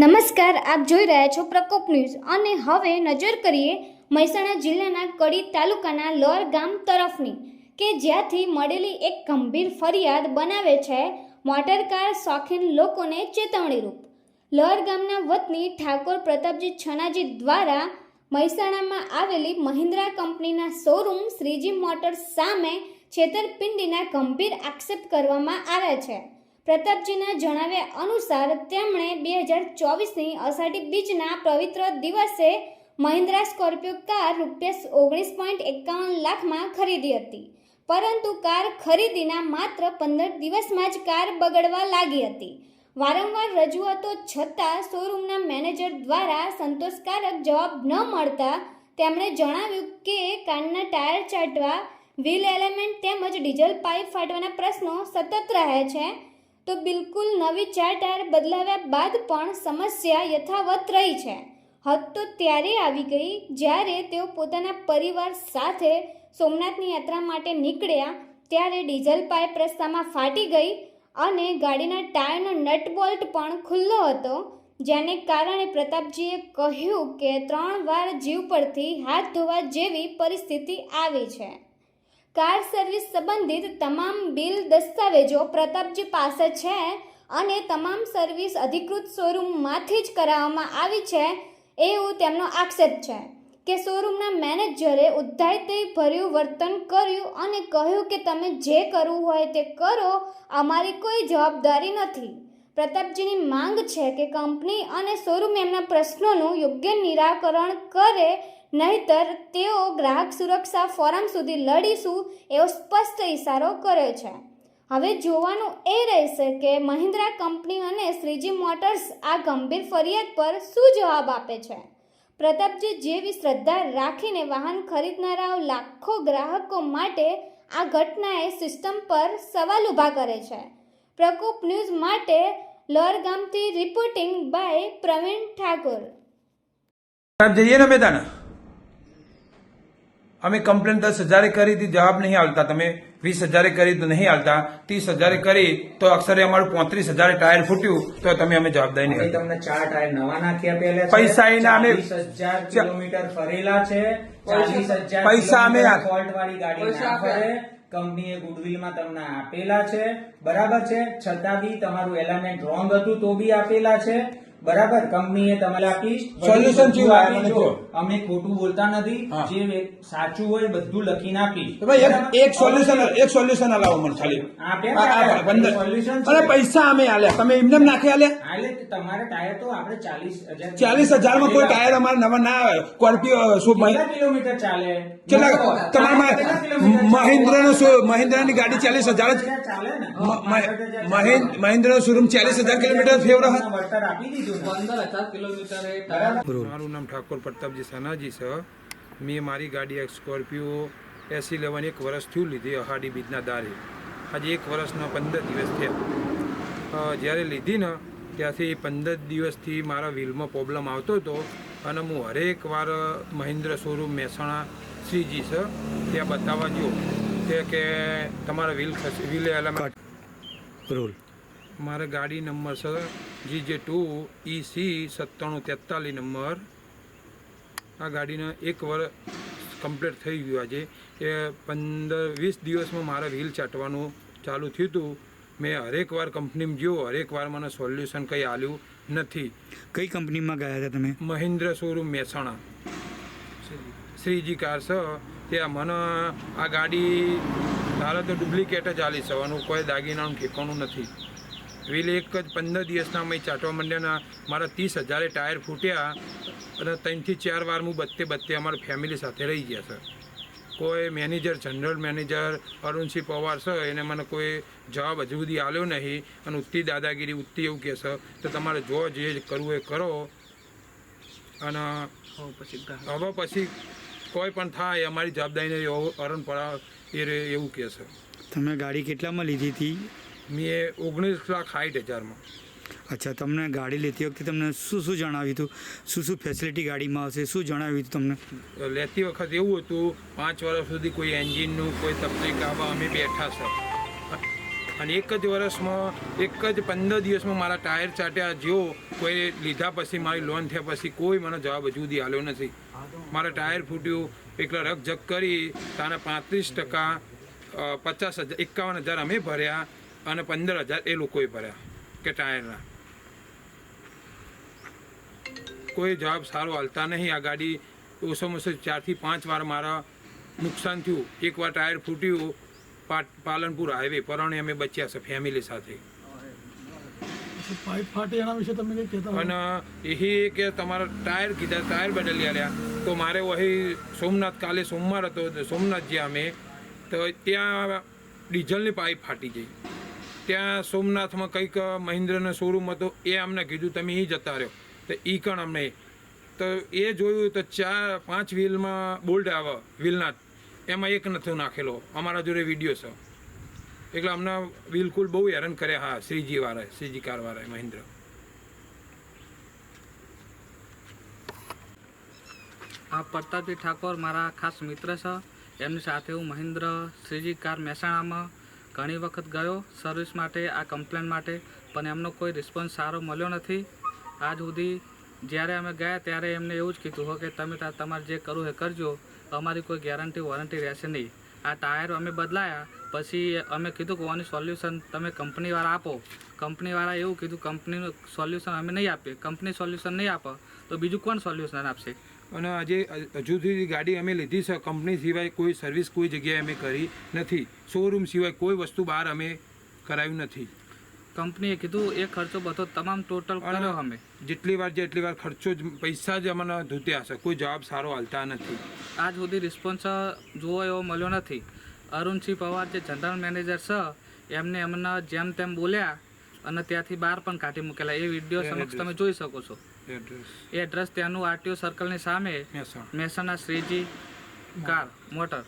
નમસ્કાર, આપ જોઈ રહ્યા છો પ્રકોપ ન્યૂઝ. અને હવે નજર કરીએ મહેસાણા જિલ્લાના કડી તાલુકાના લોર ગામ તરફની, કે જ્યાંથી મળેલી એક ગંભીર ફરિયાદ બનાવે છે મોટરકાર શોખીન લોકોને ચેતવણીરૂપ. લોર ગામના વતની ઠાકોર પ્રતાપજી છનાજી દ્વારા મહેસાણામાં આવેલી મહિન્દ્રા કંપનીના શોરૂમ શ્રીજી મોટર્સ સામે છેતરપિંડીના ગંભીર આક્ષેપ કરવામાં આવ્યા છે. પ્રતાપજીના જણાવ્યા અનુસાર તેમણે બે હજાર ચોવીસની અષાઢી બીજના પવિત્ર દિવસે મહિન્દ્રા સ્કોર્પિયો કાર રૂપિયા ઓગણીસ પોઈન્ટ એકાવન લાખમાં ખરીદી હતી. પરંતુ કાર ખરીદીના માત્ર પંદર દિવસમાં જ કાર બગડવા લાગી હતી. વારંવાર રજૂઆતો છતાં શોરૂમના મેનેજર દ્વારા સંતોષકારક જવાબ ન મળતા તેમણે જણાવ્યું કે કારના ટાયર ચાટવા, વ્હીલ એલિમેન્ટ તેમજ ડીઝલ પાઇપ ફાટવાના પ્રશ્નો સતત રહે છે. તો બિલકુલ નવી ચાર ટાયર બદલાવ્યા બાદ પણ સમસ્યા યથાવત રહી છે. હદ તો ત્યારે આવી ગઈ જ્યારે તેઓ પોતાના પરિવાર સાથે સોમનાથની યાત્રા માટે નીકળ્યા ત્યારે ડીઝલ પાઇપ રસ્તામાં ફાટી ગઈ અને ગાડીના ટાયરનો નટ બોલ્ટ પણ ખુલ્લો હતો, જેને કારણે પ્રતાપજીએ કહ્યું કે ત્રણ વાર જીવ પરથી હાથ ધોવા જેવી પરિસ્થિતિ આવી છે. કાર સર્વિસ સંબંધિત તમામ બિલ, દસ્તાવેજો પ્રતાપજી પાસે છે અને તમામ સર્વિસ અધિકૃત શોરૂમમાંથી જ કરાવવામાં આવી છે એવું તેમનો આક્ષેપ છે કે શોરૂમના મેનેજરે ઉદ્ધારતી ભર્યું વર્તન કર્યું અને કહ્યું કે તમે જે કરવું હોય તે કરો, અમારી કોઈ જવાબદારી નથી. પ્રતાપજીની માંગ છે કે કંપની અને શોરૂમ એમના પ્રશ્નોનું યોગ્ય નિરાકરણ કરે નહીતર તેઓ ગ્રાહક સુરક્ષા ફોરમ સુધી લડીશું એવો સ્પષ્ટ ઇશારો કર્યો છે. હવે જોવાનું એ રહેશે કે મહિન્દ્રા કંપની અને શ્રીજી મોટર્સ આ ગંભીર ફરિયાદ પર શું જવાબ આપે છે? પ્રતાપજી જેવી શ્રદ્ધા રાખીને વાહન ખરીદનારાઓ લાખો ગ્રાહકો માટે આ ઘટનાએ સિસ્ટમ પર સવાલ ઊભા કરે છે. પ્રકોપ ન્યૂઝ માટે લોર ગામથી રિપોર્ટિંગ બાય પ્રવીણ ઠાકોર. જઈએ ને મેદાન? અમે કમ્પ્લેન દસ હજારે કરી હતી જવાબ નહીં આવતા. તમે વીસ હજારે કરી તો નહીં આવતા. ત્રીસ હજારે કરી તો અક્ષરે અમારું પોત્રીસ હજારે ટાયર ફૂટ્યું તો તમે અમે જવાબદારી નહીં તમને ચાર ટાયર નવા નાખ્યા પહેલા પૈસા એના અમે- કિલોમીટર ફરેલા છે. પૈસા અમે આ- ફોલ્ટ વાળી ગાડી કંપનીએ ગુડવિલમાં તમને આપેલા છે. બરાબર છે? છતાં બી તમારું એલામેન્ટ રોંગ હતું તો બી આપેલા છે. બરાબર? કંપનીએ તમારે આપી સોલ્યુશન જો. અમે ખોટું બોલતા નથી જે સાચું હોય બધું લખીને બરાબર? એક- સોલ્યુશન એક સોલ્યુશન અલાવો મને ખાલી. સોલ્યુશન આપે. પૈસા અમે આલ્યા. તમે એમને એમ નાખી આલ્યા? તમારે ટાયર તો આપણે ચાલીસ હજાર ચાલીસ હજારમાં કોઈ ટાયર અમારે નવા ના આવે. સ્કોર્પિયો શું કેટલા કિલોમીટર ચાલે? કેટલા તમારા મહિન્દ્રાનો મહિન્દ્રાની ગાડી ચાલીસ હજાર જ મહિન્દ્રાનો શોરૂમ ચાલીસ હજાર કિલોમીટર ફેવર મારું નામ ઠાકોર પ્રતાપજી સનાજી છે. મેં મારી ગાડી એક સ્કોર્પિયો એસ ઇલેવન એક વર્ષ થયું લીધી અહાડી બીજના દારે. આજે એક વર્ષના પંદર દિવસ થયા. જ્યારે લીધી ને ત્યાંથી પંદર દિવસથી મારા વ્હીલમાં પ્રોબ્લેમ આવતો હતો અને હું હરેક વાર મહિન્દ્ર શોરૂમ મહેસાણા શ્રીજી છે ત્યાં બતાવવા જો તે કે તમારા વ્હીલ ખસે વ્હીલ એલામેન્ટ રોલ મારે ગાડી નંબર છે જી જે ટુ ઈ સી સત્તાણું તેતાલીસ નંબર. આ ગાડીનો એક વર્ષ કમ્પ્લીટ થઈ ગયું આજે. એ પંદર વીસ દિવસમાં મારે વ્હીલ ચાટવાનું ચાલુ થયું હતું. મેં હરેક વાર કંપનીમાં ગયો હરેક વાર મને સોલ્યુશન કંઈ આલ્યું નથી. કઈ કંપનીમાં ગયા હતા તમે? મહિન્દ્ર શોરૂમ મહેસાણા. શ્રીજી કાર છે ત્યાં મને આ ગાડી ધારો તો ડુપ્લિકેટ જ આલી છે આનું કોઈ દાગીનાનું ઠેકાણું નથી. વ્હીલ એક જ પંદર દિવસના મેં ચાટવા માંડ્યાના મારા ત્રીસ હજારે ટાયર ફૂટ્યા અને ત્રણથી ચાર વાર હું બત્તે બત્તે અમારી ફેમિલી સાથે રહી ગયા છે કોઈ manager, general manager, Arunsinh Pawar છે એને મને કોઈ જવાબ હજુ સુધી આવ્યો નહીં. અને ઉત્તી દાદાગીરી, ઉત્તી એવું કહે છે તો તમારે જો જે કરવું એ કરો. અને હવે પછી કોઈ પણ થાય અમારી જવાબદારીને અરણ પડા એ રે- એવું કહે છે. તમે ગાડી કેટલામાં લીધી હતી? મેં ઓગણીસ લાખ સાઠ હજારમાં. અચ્છા તમને ગાડી લેતી વખતે તમને શું શું જણાવ્યું હતું? શું શું ફેસિલિટી ગાડીમાં આવશે શું જણાવ્યું હતું તમને? લેતી વખત એવું હતું પાંચ વર્ષ સુધી કોઈ એન્જિનનું કોઈ તકલીફ આવવા અમે બેઠા છે. અને એક જ વર્ષમાં, એક જ પંદર દિવસમાં મારા ટાયર ચાટ્યા, જેઓ કોઈ લીધા પછી મારી લોન થયા પછી કોઈ મને જવાબ હજુ સુધી આવ્યો નથી. મારા ટાયર ફૂટ્યું, એકલા રકઝક કરી, તાના પાંત્રીસ ટકા પચાસ હજાર, એકાવન હજાર અમે ભર્યા અને પંદર હજાર એ લોકોએ ભર્યા, કે ટાયરના. કોઈ જવાબ સારો હાલતા નહીં. આ ગાડી ઓછામાં ઓછો ચારથી પાંચ વાર મારા નુકસાન થયું. એકવાર ટાયર ફૂટ્યું પાલનપુર હાઈવે પરણે અમે બચ્યા છે ફેમિલી સાથે. પાઇપ ફાટી એના વિશે તમે કંઈ કહેતા અને એ કે તમારા ટાયર કીધા ટાયર બદલી આલ્યા તો મારે વહી સોમનાથ કાલે સોમવાર હતો સોમનાથ જ્યાં અમે તો ત્યાં ડીઝલની પાઇપ ફાટી ગઈ. ત્યાં સોમનાથમાં કંઈક મહિન્દ્રનો શોરૂમ હતો એ અમને કીધું તમે એ જતા રહ્યો. તો એ કણ અમને તો એ જોયું તો ચાર પાંચ વ્હીલમાં બોલ્ડ આવે વ્હીલના એમાં એક નથી નાખેલો. અમારા જોડે વીડિયો છે. એટલે અમને બિલકુલ બહુ હેરાન કર્યા હા શ્રીજી વાળા શ્રીજી કાર વાળા મહેન્દ્ર. આ પ્રતાપજી ઠાકોર મારા ખાસ મિત્ર છે. એમની સાથે હું મહેન્દ્ર શ્રીજી કાર મહેસાણામાં ઘણી વખત ગયો સર્વિસ માટે, આ કમ્પ્લેન માટે, પણ એમનો કોઈ રિસ્પોન્સ સારો મળ્યો નથી. આજ સુધી જ્યારે અમે ગયા ત્યારે એમને એવું જ કીધું, હો કે તમે તમારે જે કરવું એ કરજો. અમારી કોઈ ગેરંટી વોરંટી રહેશે નહીં. આ ટાયર અમે બદલાયા. પછી અમે કીધું કે, ઓની સોલ્યુશન તમે કંપનીવાળા આપો. કંપનીવાળા એવું કીધું કંપનીનું સોલ્યુશન અમે નહીં આપીએ. કંપની સોલ્યુશન નહીં આપે. તો બીજું કોણ સોલ્યુશન આપશે? અને આજે હજુ સુધી ગાડી અમે લીધી છે. કંપની સિવાય કોઈ સર્વિસ કોઈ જગ્યાએ અમે કરી નથી. શોરૂમ સિવાય કોઈ વસ્તુ બહાર અમે કરાવ્યું નથી. કંપનીએ કીધું એ ખર્ચો બધો તમામ ટોટલ કર્યો અમે. જેટલી વાર જેટલી વાર ખર્ચો જ પૈસા જ અમને ધૂત્યા છે કોઈ જવાબ સારો હાલતા નથી. આજ સુધી રિસ્પોન્સ જોવો એવો મળ્યો નથી. અરુણસિંહ પવાર જે જનરલ મેનેજર છે એમને એમને જેમ તેમ બોલ્યા અને ત્યાંથી બહાર પણ કાઢી મૂકેલા. એ વીડિયો સમક્ષ તમે જોઈ શકો છો. એ એડ્રેસ ત્યાંનું આરટીઓ સર્કલની સામે Mehsana. Mehsana Shreeji car motor.